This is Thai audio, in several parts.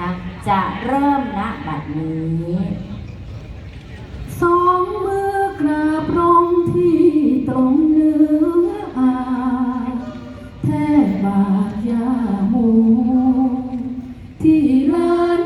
คะ จะเริ่มณบัดนี้สองมือกราบองที่ตรงเนื้ออาแทบบาดยาโมที่ลาน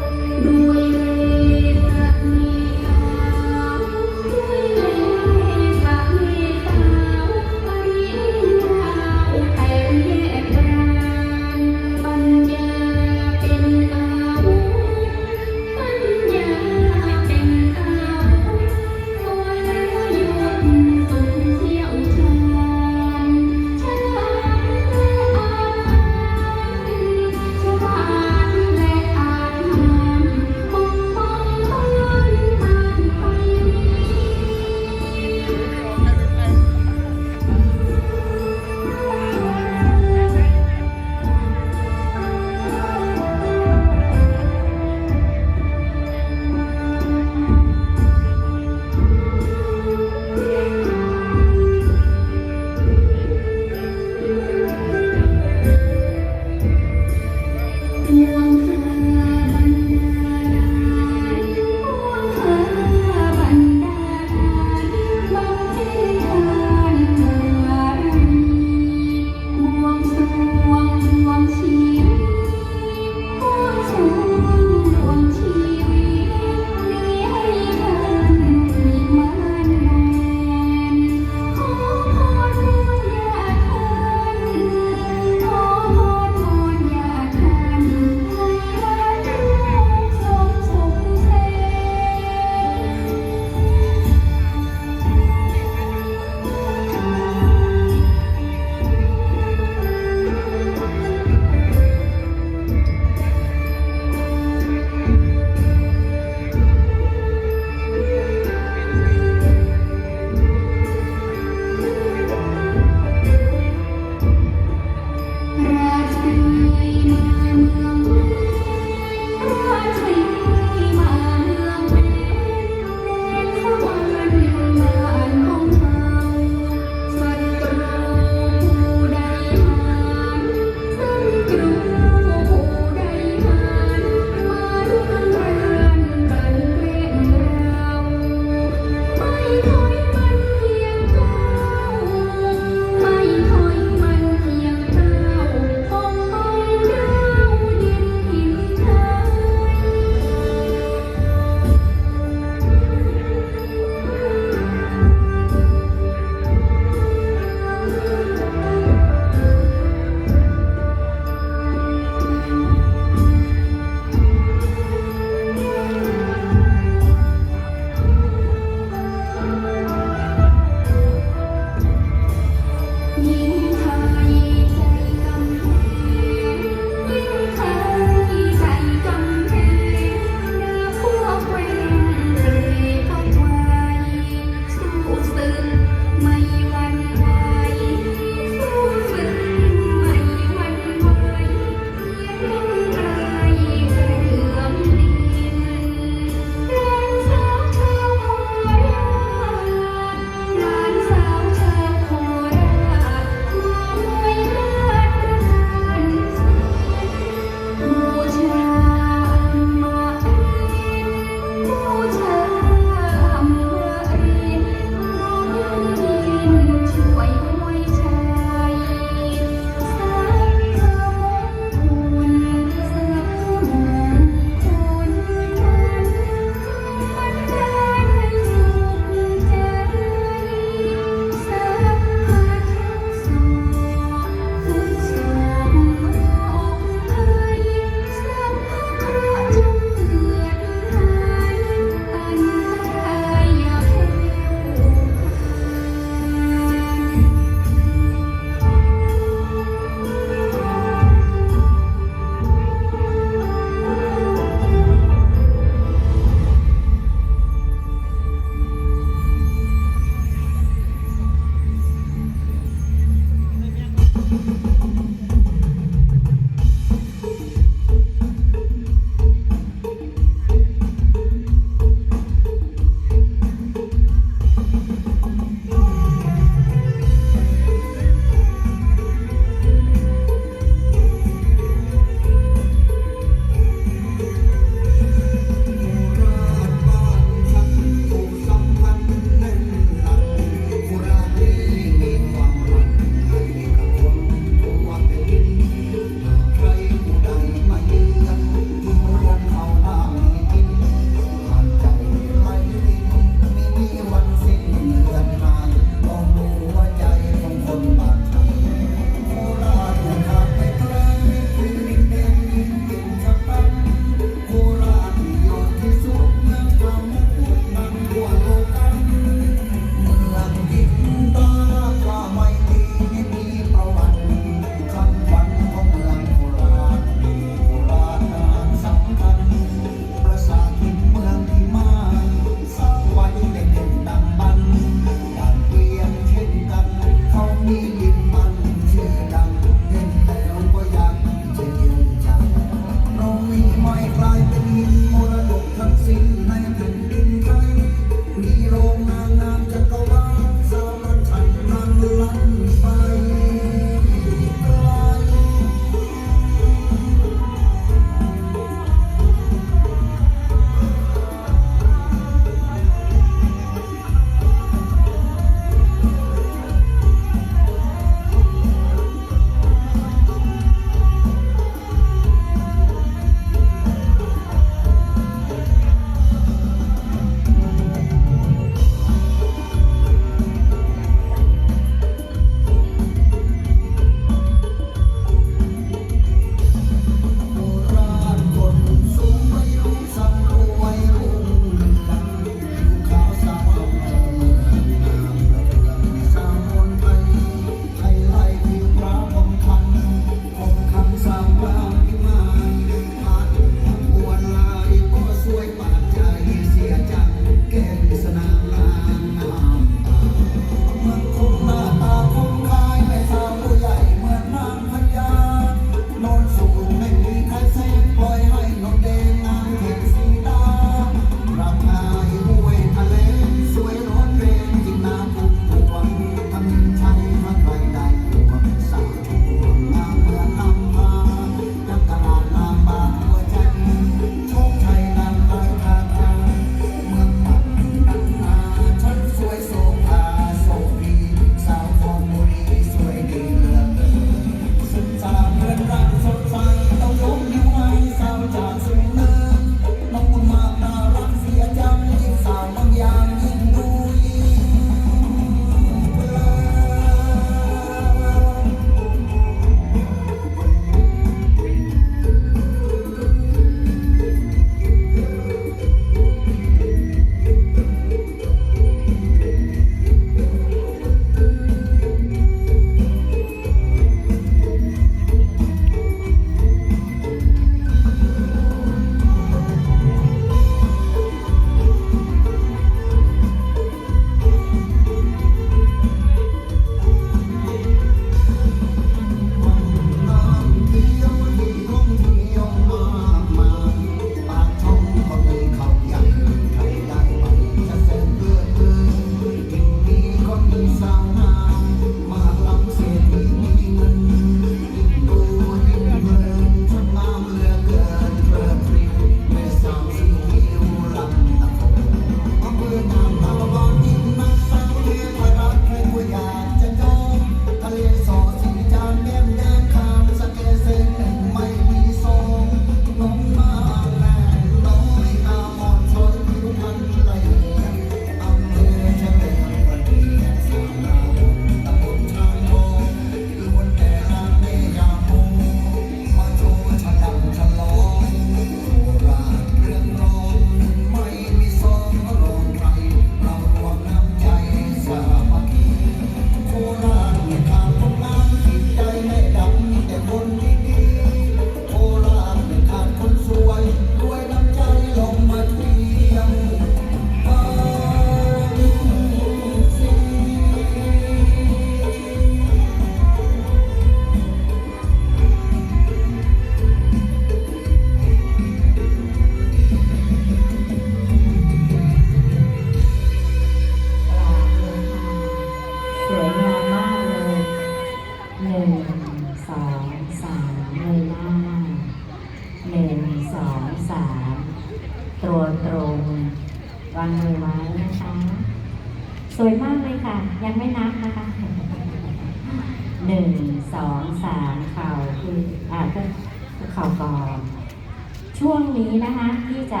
ช่วงนี้นะคะที่จะ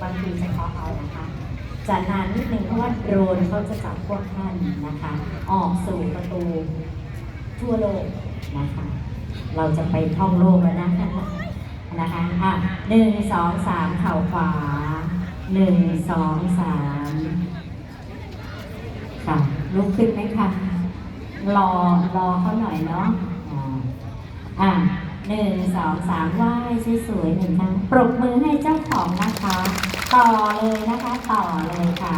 บางทีจะเคาะเอานะคะจะนานนิดนึงเพราะว่าโดรนเขาจะจับพวกท่านนะคะ ออกสู่ประตูทั่วโลกนะคะ เราจะไปท่องโลกแล้วนะคะนะคะอะหนึ่งสองสามเข่าขวาหนึ่งสองสามค่ะลุกขึ้นไหมคะรอรอเขาหน่อยเนาะอ่า หนึ่งสองสามไหว้สวยๆหนึ่งครั้งปรบมือให้เจ้าของนะคะ ต่อเลยนะคะ ต่อเลยค่ะ